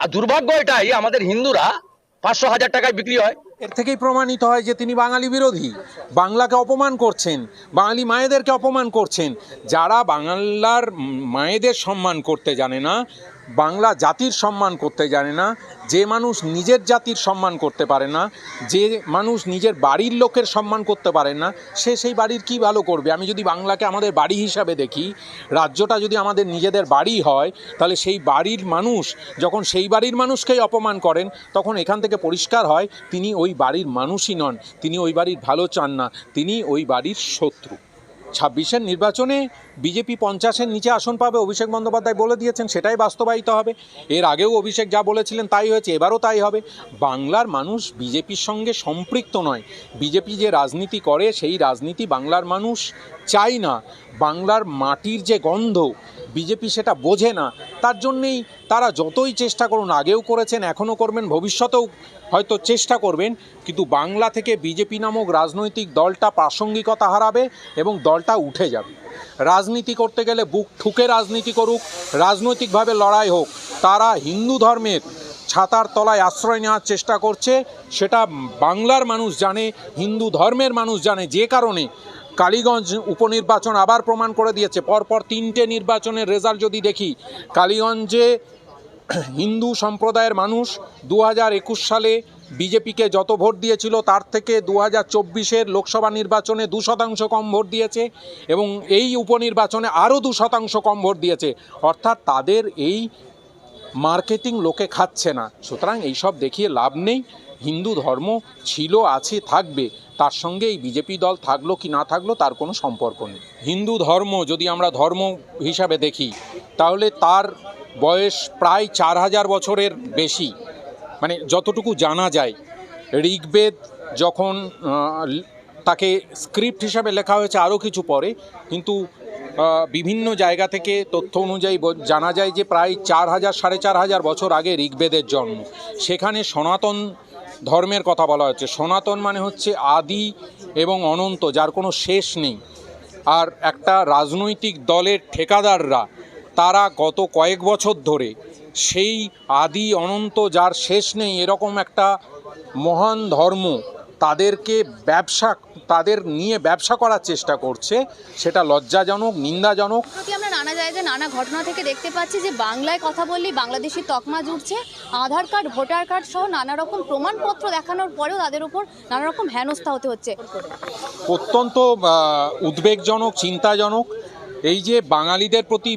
আর দুর্ভাগ্য এটাই, আমাদের হিন্দুরা পাঁচশো হাজার টাকায় বিক্রি হয়। এর থেকেই প্রমাণিত হয় যে তিনি বাঙালি বিরোধী। বাংলাকে অপমান করছেন, বাঙালি মায়েদেরকে অপমান করছেন। যারা বাংলার মায়েদের সম্মান করতে জানে না বাংলা জাতির সম্মান করতে জানে না, যে মানুষ নিজের জাতির সম্মান করতে পারে না, যে মানুষ নিজের বাড়ির লোকের সম্মান করতে পারে না, সে সেই বাড়ির কি ভালো করবে? আমি যদি বাংলাকে আমাদের বাড়ি হিসাবে দেখি, রাজ্যটা যদি আমাদের নিজেদের বাড়ি হয়, তাহলে সেই বাড়ির মানুষ, যখন সেই বাড়ির মানুষকেই অপমান করেন, তখন এখান থেকে পরিষ্কার হয়, তিনি ওই বাড়ির মানুষই নন, তিনি ওই বাড়ির ভালো চান না, তিনি ওই বাড়ির শত্রু। ছাব্বিশের নির্বাচনে বিজেপি পঞ্চাশের নিচে আসন পাবে, অভিষেক বন্দ্যোপাধ্যায় বলে দিয়েছেন, সেটাই বাস্তবায়িত হবে। এর আগেও অভিষেক যা বলেছিলেন তাই হয়েছে, এবারও তাই হবে। বাংলার মানুষ বিজেপির সঙ্গে সম্পৃক্ত নয়। বিজেপি যে রাজনীতি করে, সেই রাজনীতি বাংলার মানুষ চাই না। বাংলার মাটির যে গন্ধ বিজেপি সেটা বোঝে না, তার জন্যেই তারা যতই চেষ্টা করুন, আগেও করেছেন, এখনও করবেন, ভবিষ্যতেও হয়তো চেষ্টা করবেন, কিন্তু বাংলা থেকে বিজেপি নামক রাজনৈতিক দলটা প্রাসঙ্গিকতা হারাবে এবং দলটা উঠে যাবে। রাজনীতি করতে গেলে বুক ঠুকে রাজনীতি করুক, রাজনৈতিকভাবে লড়াই হোক, তারা হিন্দু ধর্মের ছাতার তলায় আশ্রয় নেওয়ার চেষ্টা করছে, সেটা বাংলার মানুষ জানে, হিন্দু ধর্মের মানুষ জানে, যে কারণে কালীগঞ্জ উপনির্বাচন আবার প্রমাণ করে দিয়েছে। পরপর তিনটে নির্বাচনের রেজাল্ট যদি দেখি, কালীগঞ্জে হিন্দু সম্প্রদায়ের মানুষ দু হাজার একুশ সালে বিজেপিকে যত ভোট দিয়েছিল, তার থেকে দু হাজার লোকসভা নির্বাচনে দু শতাংশ কম ভোট দিয়েছে এবং এই উপনির্বাচনে আরও দু শতাংশ কম ভোট দিয়েছে। অর্থাৎ তাদের এই মার্কেটিং লোকে খাচ্ছে না। সুতরাং এইসব দেখিয়ে লাভ নেই। হিন্দু ধর্ম ছিল, আছে, থাকবে। তার সঙ্গে এই বিজেপি দল থাকল কি না থাকল তার কোনো সম্পর্ক নেই। হিন্দু ধর্ম যদি আমরা ধর্ম হিসাবে দেখি, তাহলে তার বয়স প্রায় চার হাজার বছরের বেশি। মানে যতটুকু জানা যায়, ঋগ্বেদ যখন তাকে স্ক্রিপ্ট হিসাবে লেখা হয়েছে আরও কিছু পরে, কিন্তু বিভিন্ন জায়গা থেকে তথ্য অনুযায়ী জানা যায় যে প্রায় চার হাজার, সাড়ে চার হাজার বছর আগে ঋগ্বেদের জন্ম। সেখানে সনাতন ধর্মের কথা বলা হচ্ছে। সনাতন মানে হচ্ছে আদি এবং অনন্ত, যার কোনো শেষ নেই। আর একটা রাজনৈতিক দলের ঠেকাদাররা, তারা গত কয়েক বছর ধরে সেই আদি, অনন্ত, যার শেষ নেই, এরকম একটা মহান ধর্ম তাদেরকে ব্যবসা তাদের নিয়ে ব্যবসা করার চেষ্টা করছে। সেটা লজ্জাজনক নিন্দাজনক। আমরা নানা জায়গায় নানা ঘটনা থেকে দেখতে পাচ্ছি যে বাংলায় কথা বললেই বাংলাদেশি তকমা জুড়ছে আধার কার্ড ভোটার কার্ড সহ নানা রকম প্রমাণপত্র দেখানোর পরেও তাদের উপর নানা রকম হেনস্থা হতে হচ্ছে। অত্যন্ত উদ্বেগজনক চিন্তাজনক। এই যে বাঙালিদের প্রতি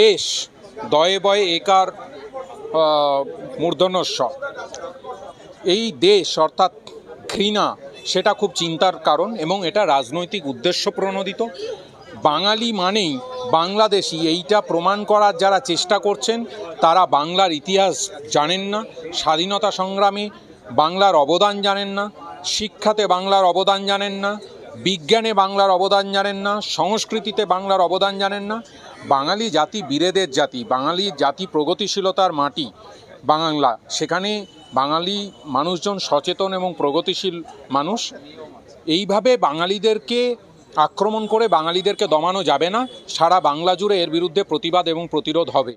দেশ দয়ে বয়ে একার মূর্ধন্যস্ব। এই দেশ অর্থাৎ ঘৃণা, সেটা খুব চিন্তার কারণ এবং এটা রাজনৈতিক উদ্দেশ্য প্রণোদিত। বাঙালি মানেই বাংলাদেশি, এইটা প্রমাণ করার যারা চেষ্টা করছেন, তারা বাংলার ইতিহাস জানেন না, স্বাধীনতা সংগ্রামে বাংলার অবদান জানেন না, শিক্ষাতে বাংলার অবদান জানেন না, বিজ্ঞানে বাংলার অবদান জানেন না, সংস্কৃতিতে বাংলার অবদান জানেন না। বাঙালি জাতি বীরেদের জাতি, বাঙালি জাতি প্রগতিশীলতার মাটি বাংলা। সেখানে বাঙালি মানুষজন সচেতন এবং প্রগতিশীল মানুষ। এইভাবে বাঙালিদেরকে আক্রমণ করে বাঙালিদেরকে দমানো যাবে না। সারা বাংলা জুড়ে এর বিরুদ্ধে প্রতিবাদ এবং প্রতিরোধ হবে।